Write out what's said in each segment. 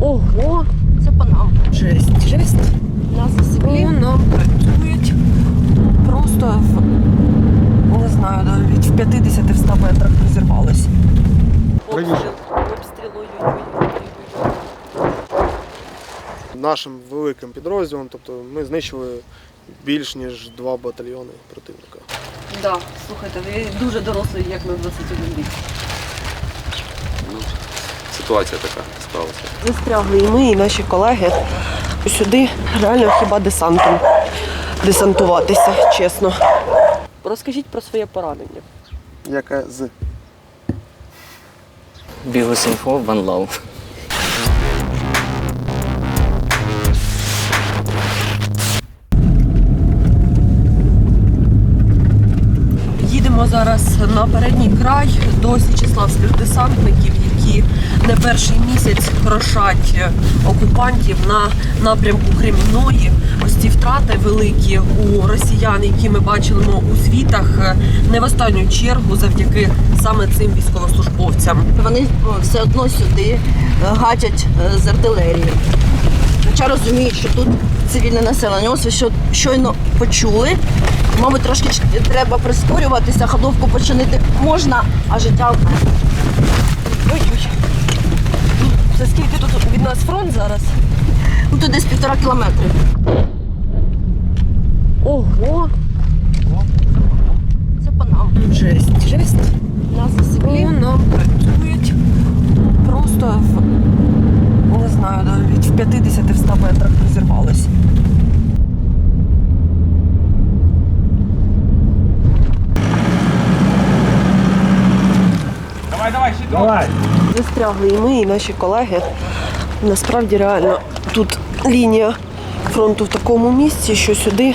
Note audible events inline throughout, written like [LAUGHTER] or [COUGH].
Ого, Це по нам. жесть, жесть. Нас засікли. Нам працюють просто в, не знаю, навіть в 50 в 100 метрах розірвалось. Обстріл, ой-ой-ой. Нашим великим підрозділом, тобто ми знищили більш ніж два батальйони противника. Да, слухайте, ви дуже дорослий, як на 21 рік. Ситуація така склалася. Застрягли і ми, і наші колеги. Сюди реально хіба десантом десантуватися, чесно. Розкажіть про своє поранення. Яка з Бігус.Інфо, One Love. Їдемо зараз на передній край до січеславських десантників, які не перший місяць крошать окупантів на напрямку Кремінної. Ось ці втрати великі у росіян, які ми бачимо у звітах, не в останню чергу завдяки саме цим військовослужбовцям. Вони все одно сюди е, гатять е, з артилерії. Хоча розуміють, що тут цивільне населення. Ось що, щойно почули. Мабуть, трошки треба прискорюватися, ходовку починити можна, а життя Ой-ой. Це скільки тут від нас фронт зараз? ну, тут десь півтора кілометри. Ого, Це по нам. жесть, жесть. Нас засекли. Нам працюють просто в не знаю, навіть в 50 в 100 метрах розірвалось. Застрягли і ми, і наші колеги. Насправді реально тут лінія фронту в такому місці, що сюди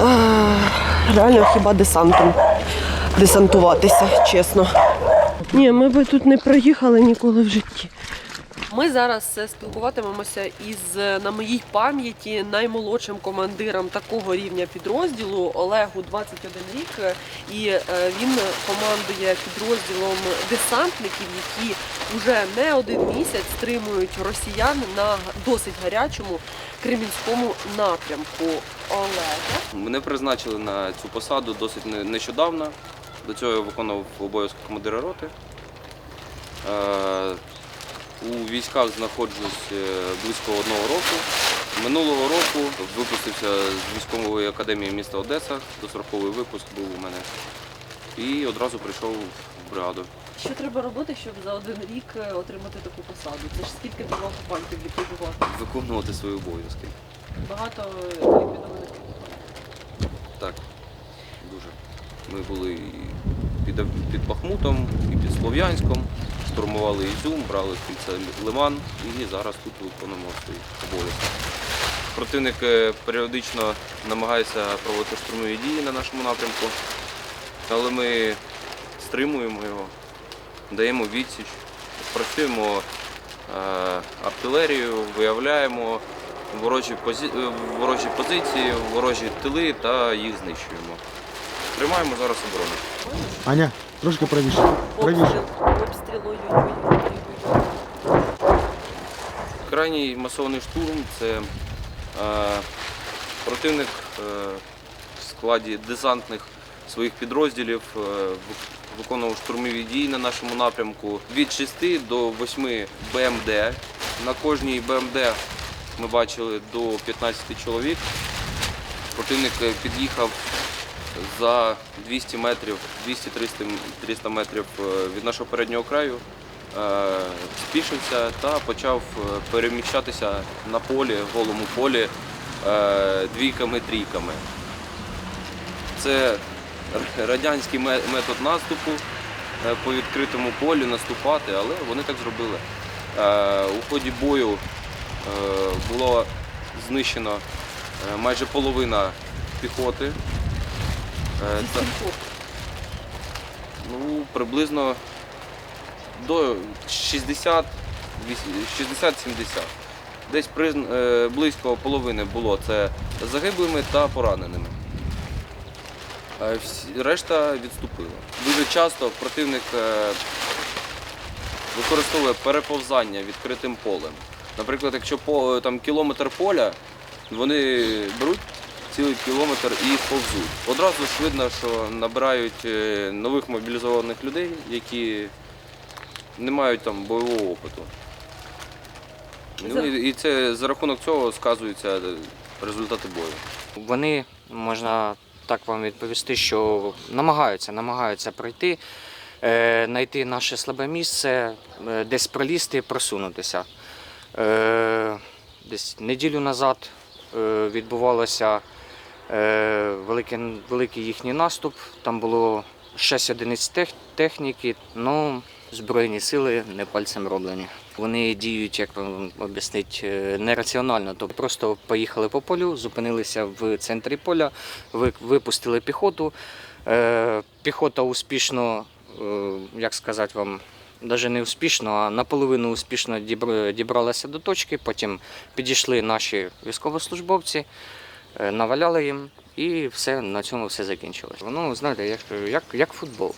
а, реально хіба десантом десантуватися, чесно. Ні, ми би тут не проїхали ніколи в житті. Ми зараз е, спілкуватимемося із е, на моїй пам'яті наймолодшим командиром такого рівня підрозділу Олегу 21 рік. е, І він командує підрозділом десантників, які вже не один місяць стримують росіян на досить гарячому кремінському напрямку. Олега. Мене призначили на цю посаду досить нещодавно. До цього я виконував обов'язки командира роти. Е, У військах знаходжусь е, близько одного року. Минулого року випустився з військової академії міста Одеса. Достроковий випуск був у мене. І одразу прийшов в бригаду. Що треба робити, щоб за один рік е, отримати таку посаду? Це ж скільки треба окупантів ліквідувати? Виконувати свої обов'язки. Багато ліквідованих. Так, дуже. Ми були і під, під Бахмутом, і під Слов'янськом, штурмували Ізюм, брали кільце Лиман і зараз тут виконуємо свої обов'язки. Противник е, періодично намагається проводити штурмові дії на нашому напрямку, але ми стримуємо його, даємо відсіч, працюємо е, артилерію, виявляємо е, ворожі позиції, ворожі тили та їх знищуємо. Тримаємо зараз оборону. Аня, трошки правіше. Правіше. Обстріл. Крайній масований штурм це е, противник е, в складі десантних своїх підрозділів е, виконував штурмові дії на нашому напрямку від 6 до 8 БМД. На кожній БМД ми бачили до 15 чоловік. Противник е, під'їхав за 200 метрів, 200-300 метрів е, від нашого переднього краю, е, спішився та почав е, переміщатися на полі, голому полі двійками-трійками. Це радянський метод наступу по відкритому полю наступати, але вони так зробили. У ході бою було знищено майже половина піхоти. Е, та- Ну, приблизно до 60 60-70. Десь приз- е, близько половини було це загиблими та пораненими. Е, всі- Решта відступила. Дуже часто противник е, використовує переповзання відкритим полем. Наприклад, якщо по, там, кілометр поля, вони беруть цілий кілометр і повзуть. Одразу ж видно, що набирають е, нових мобілізованих людей, які не мають там бойового опиту. Ну, і, це за рахунок цього сказуються е, результати бою. Вони, можна так вам відповісти, що намагаються, намагаються пройти, е, знайти наше слабе місце, десь пролізти, просунутися. Десь неділю назад відбувалося великий, великий їхній наступ. Там було 6 одиниць тех, техніки, ну Збройні сили не пальцем роблені. Вони діють, як вам об'яснити, нераціонально. Тобто просто поїхали по полю, зупинилися в центрі поля, випустили піхоту. Е, Піхота успішно, е, як сказати вам, навіть не успішно, а наполовину успішно дібралася до точки. Потім підійшли наші військовослужбовці, е, наваляли їм, і все на цьому все закінчилось. Воно знаєте, як, як, як футбол.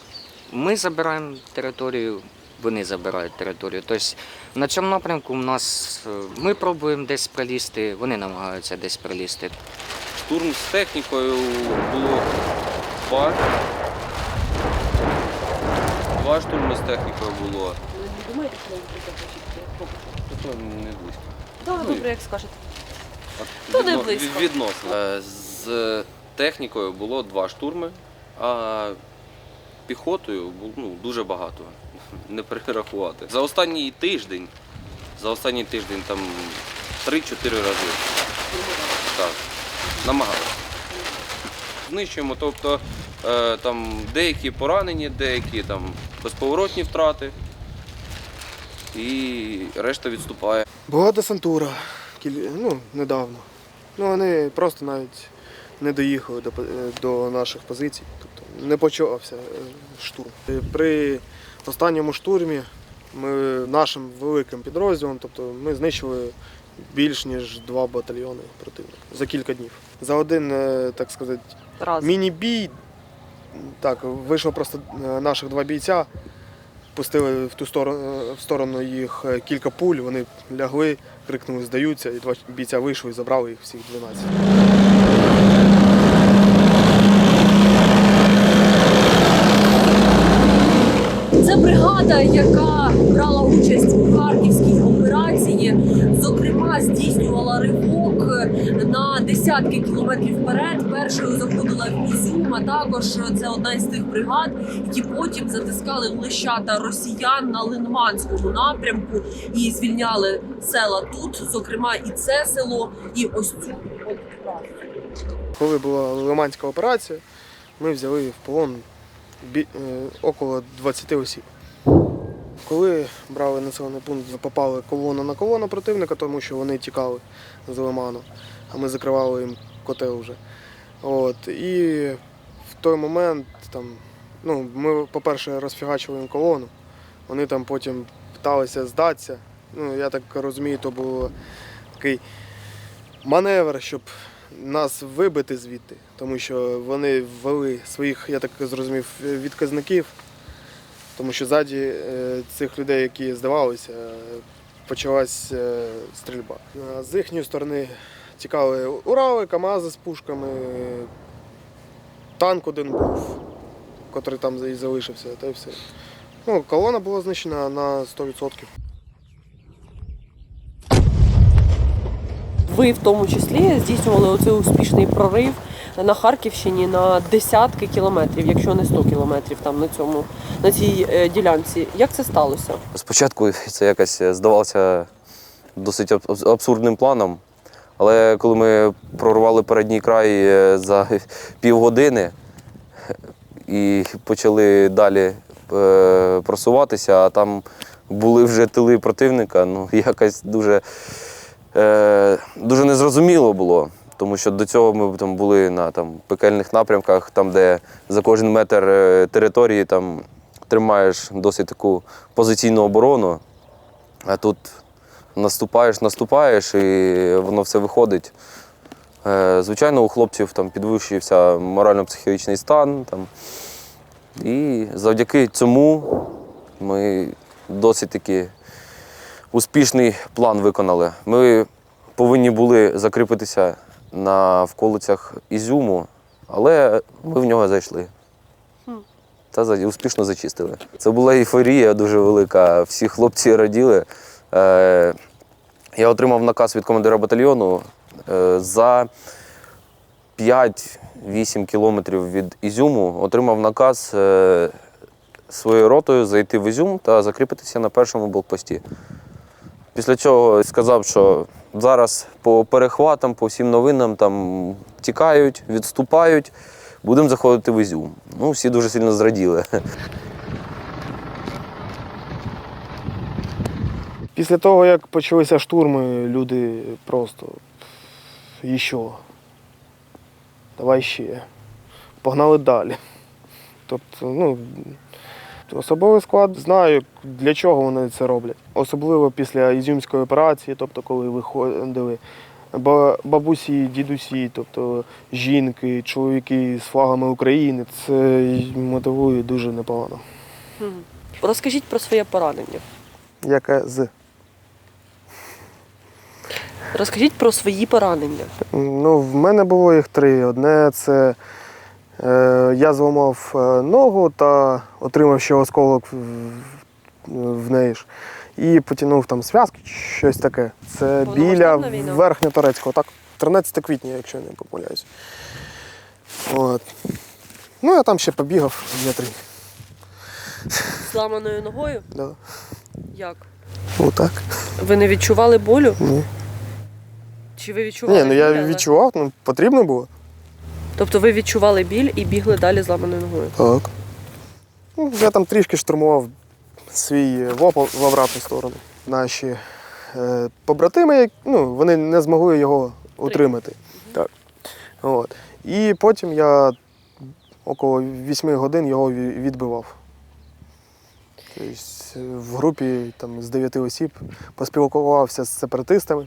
Ми забираємо територію, вони забирають територію. Тобто на цьому напрямку у нас е, ми пробуємо десь пролізти, вони намагаються десь пролізти. Штурм з технікою було два. Два штурми з технікою було. Не думаєте, що ви Тобто не близько. Так, Ну, добре, як скажете. Не відно- близько. від- Відносно. Е, З технікою було два штурми, а піхотою було ну, дуже багато. [LAUGHS] Не перерахувати. За останній тиждень, за останній тиждень там 3-4 рази. Так, намагалися. Знищуємо, тобто е, там деякі поранені, деякі там безповоротні втрати. І решта відступає. Була десантура кіль- ну, недавно. Ну, вони просто навіть не доїхали до, е, до наших позицій. Тобто не почався е, штурм. Е, При останньому штурмі ми нашим великим підрозділом, тобто ми знищили більш ніж два батальйони противника за кілька днів. За один, так сказати. Міні-бій. Так, вийшло просто наших два бійця, пустили в ту сторону, в сторону їх е, кілька пуль, вони лягли, крикнули, здаються, і два бійця вийшли і забрали їх всіх 12. Це бригада, яка брала участь у харківській операції, зокрема здійснювала ривок на десятки кілометрів вперед. Першою заходила в Ізюм, а також це одна із тих бригад, які потім затискали лищата росіян на Линманському напрямку і звільняли села тут, зокрема і це село, і ось цю от. Коли була Лиманська операція, ми взяли в полон е, около 20 осіб. Коли брали населений пункт, попали колона на колону противника, тому що вони тікали з Лиману, а ми закривали їм котел вже. От. І в той момент там, ну, ми, по-перше, розфігачили їм колону, вони там потім питалися здатися. Ну, я так розумію, то був такий маневр, щоб нас вибити звідти, тому що вони ввели своїх, я так зрозумів, відказників, тому що ззаді е, цих людей, які здавалися, почалась е, стрільба. З їхньої сторони тікали Урали, КАМАЗи з пушками, танк один був, котрий там і залишився, та й все. Ну, колона була знищена на 100%. Ви в тому числі здійснювали оцей успішний прорив на Харківщині на десятки кілометрів, якщо не 100 кілометрів там на цьому на цій е, ділянці. Як це сталося? Спочатку це якось здавалося досить абсурдним планом. Але коли ми прорвали передній край е, за [LAUGHS] півгодини [LAUGHS] і почали далі е, просуватися, а там були вже тили противника, ну [LAUGHS] якось дуже, е, дуже незрозуміло було. Тому що до цього ми там були на там, пекельних напрямках, там, де за кожен метр території там, тримаєш досить таку позиційну оборону, а тут наступаєш, наступаєш, і воно все виходить. Е, Звичайно, у хлопців там підвищився морально-психологічний стан. Там. І завдяки цьому ми досить таки успішний план виконали. Ми повинні були закріпитися на вколицях Ізюму, але ми в нього зайшли. Та успішно зачистили. Це була ейфорія дуже велика. Всі хлопці раділи. Е, я отримав наказ від командира батальйону е, за 5-8 кілометрів від Ізюму. Отримав наказ е, своєю ротою зайти в Ізюм та закріпитися на першому блокпості. Після цього сказав, що зараз по перехватам, по всім новинам там тікають, відступають, будемо заходити в Ізюм. Ну, всі дуже сильно зраділи. Після того, як почалися штурми, люди просто і що? Давай ще. Погнали далі. Тобто, ну, особовий склад знає, для чого вони це роблять. Особливо після Ізюмської операції, тобто, коли виходили бабусі, дідусі, тобто жінки, чоловіки з флагами України, це мотивує дуже непогано. Розкажіть про своє поранення. Яке з? Розкажіть про свої поранення. Ну, в мене було їх три. Одне це е, я зламав е, ногу та отримав ще осколок в, в неї ж. І потягнув там зв'язки, щось таке. Це біля Повномасштабна війна? верхньоторецького, так, 13 квітня, якщо я не помиляюсь. От. Ну, я там ще побігав метрів. Зламаною ногою? Да. Як? Отак. Ви не відчували болю? Ні. Чи ви відчували? Ні, ну я біль, але- відчував, ну потрібно було. Тобто ви відчували біль і бігли далі зламаною ногою. Так. Ну, я там трішки штурмував свій ВОП в обратну сторону. Наші е, побратими, як- ну, вони не змогли його утримати. Так. От. І потім я около 8 годин його ві- відбивав. Тобто е, в групі там, з 9 осіб поспілкувався з сепаратистами.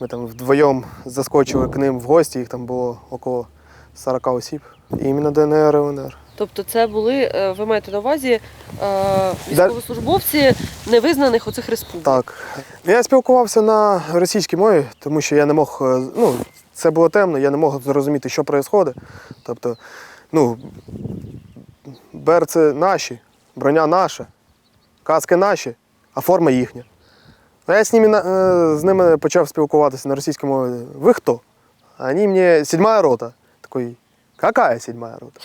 Ми там вдвоєм заскочили к ним в гості, їх там було около 40 осіб. Іменно ДНР і ЛНР. Тобто це були, е, ви маєте на увазі, е, військовослужбовці невизнаних оцих республік. Так. Я спілкувався на російській мові, тому що я не мог. е, Ну, це було темно, я не мог зрозуміти, що відбувається. Тобто, ну, берці наші, броня наша, каски наші, а форма їхня. А я з ними, на- е, з ними почав спілкуватися на російській мові. Ви хто? А вони мені седьмая рота. Такий, какая седьмая рота?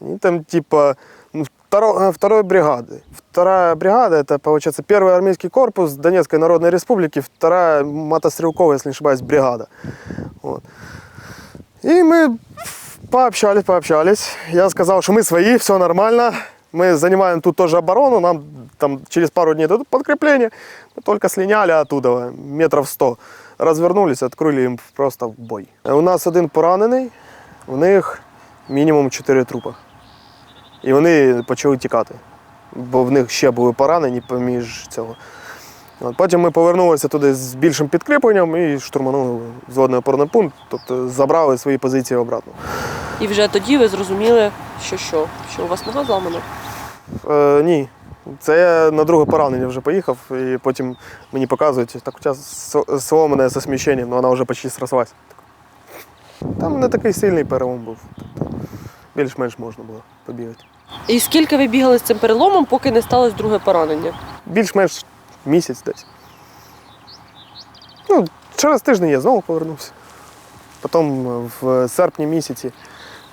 Они там типа ну, второ- э, второй бригады. Вторая бригада, это, получается, первый армейский корпус Донецкой Народной Республики, вторая мотострелковая, если не ошибаюсь, бригада. Вот. И мы пообщались, пообщались. Я сказал, что мы свои, все нормально. Мы занимаем тут тоже оборону, нам там через пару дней дадут подкрепление. Мы только слиняли оттуда, метров 100. Развернулись, открыли им просто в бой. У нас один поранений, у них мінімум 4 трупа. І вони почали тікати, бо в них ще були поранені поміж цього. От, потім ми повернулися туди з більшим підкріпленням і штурманули зводний опорний пункт, тобто забрали свої позиції обратно. І вже тоді ви зрозуміли, що що, що у вас нога зламана. Е, ні, це я на друге поранення вже поїхав, і потім мені показують, так у тебе со- соломане зі сміщенням, але вона вже почти срослась. Там не такий сильний перелом був. Тобто більш-менш можна було побігати. І скільки ви бігали з цим переломом, поки не сталося друге поранення? більш-менш місяць десь. Ну, через тиждень я знову повернувся. Потім в серпні місяці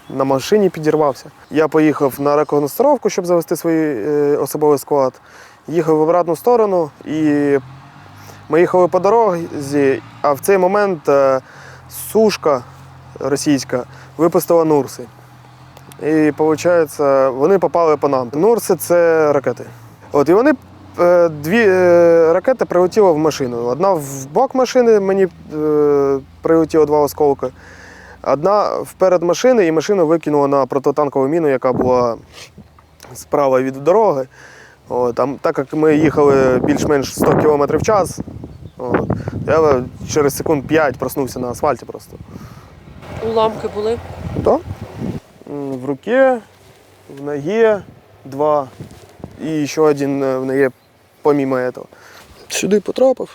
на машині підірвався. Я поїхав на рекогностировку, щоб завести свій е, особовий склад. Їхав в обратну сторону і ми їхали по дорозі, а в цей момент е, сушка російська випустила Нурси. І виходить, вони попали по нам. Нурси це ракети. От, і вони дві е, ракети прилетіли в машину. Одна в бок машини мені е, прилетіло два осколки. Одна вперед машини, і машину викинула на протитанкову міну, яка була справа від дороги. От, там, так як ми їхали більш-менш 100 км в час, от, я через секунд 5 проснувся на асфальті просто. Уламки були. М, В руке, в ноге два і ще один е, в неї є помімо цього. Сюди потрапив,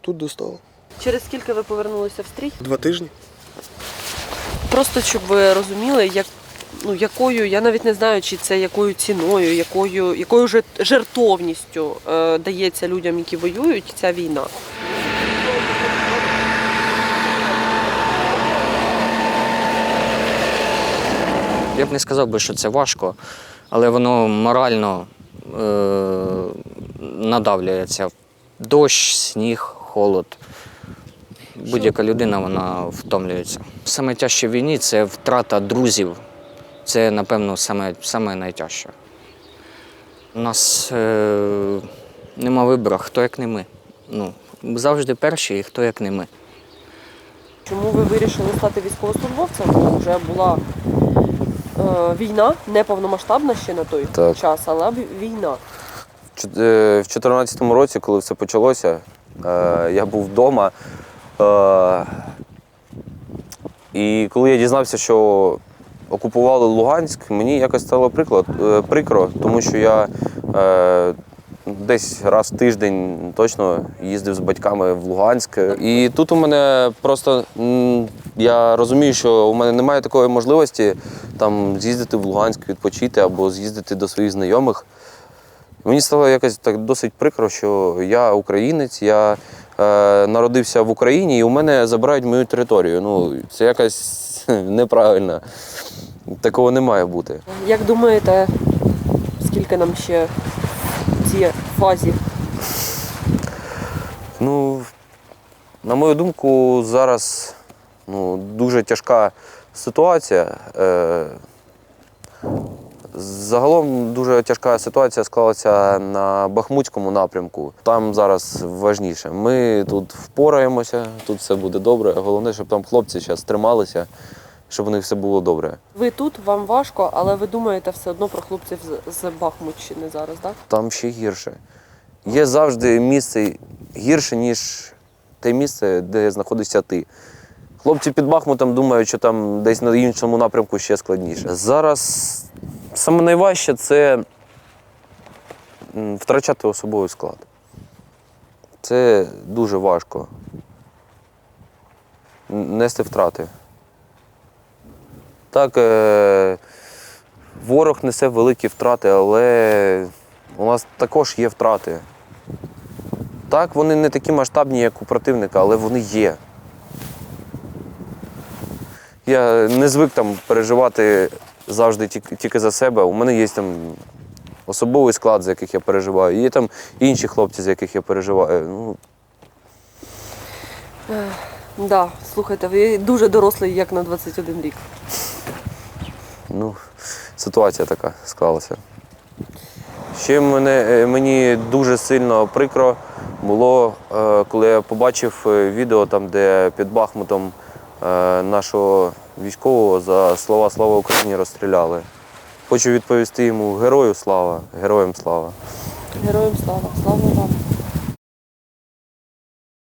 тут достав. Через скільки ви повернулися в стрій? Два тижні. Просто щоб ви розуміли, як, ну, якою, я навіть не знаю, чи це якою ціною, якою, якою же жертовністю е, дається людям, які воюють, ця війна. Я б не сказав би, що це важко, але воно морально е- надавлюється. Дощ, сніг, холод. Будь-яка людина вона втомлюється. Саме тяжче в війні це втрата друзів. Це, напевно, саме, саме найтяжче. У нас е- нема вибору, хто як не ми. Ну, завжди перші, і хто як не ми. Чому ви вирішили стати військовослужбовцем? Бо вже була е, війна, не повномасштабна ще на той Так. час, але війна. Е, В 2014 році, коли все почалося, е, я був вдома. е, І коли я дізнався, що окупували Луганськ, мені якось стало приклад, прикро, тому що я десь раз в тиждень точно їздив з батьками в Луганськ. І тут у мене просто я розумію, що у мене немає такої можливості там з'їздити в Луганськ, відпочити або з'їздити до своїх знайомих. Мені стало якось так досить прикро, що я українець, я е, народився в Україні і у мене забирають мою територію. Ну, це якось [LAUGHS] неправильно. Такого не має бути. Як думаєте, скільки нам ще в цій фазі? Ну, на мою думку, зараз ну, дуже тяжка ситуація. Е, Загалом дуже тяжка ситуація склалася на Бахмутському напрямку. Там зараз важніше. Ми тут впораємося, тут все буде добре. Головне, щоб там хлопці зараз трималися, щоб у них все було добре. Ви тут, вам важко, але ви думаєте все одно про хлопців з, Бахмутщини зараз, так? Там ще гірше. Є завжди місце гірше, ніж те місце, де знаходишся ти. Хлопці під Бахмутом думають, що там десь на іншому напрямку ще складніше. Зараз саме найважче це втрачати особовий склад. Це дуже важко. Нести втрати. Так, е- ворог несе великі втрати, але у нас також є втрати. Так, вони не такі масштабні, як у противника, але вони є. Я не звик там переживати завжди тільки за себе. У мене є там особовий склад, за яких я переживаю, є там інші хлопці, за яких я переживаю. Ну, Да, слухайте, ви дуже дорослий, як на 21 рік. ну, ситуація така склалася. Ще мене, е, мені дуже сильно прикро було, е, коли я побачив е, відео, там, де під Бахмутом нашого військового за слова Слава Україні розстріляли. Хочу відповісти йому герою слава, героям слава. Героям слава, слава вам.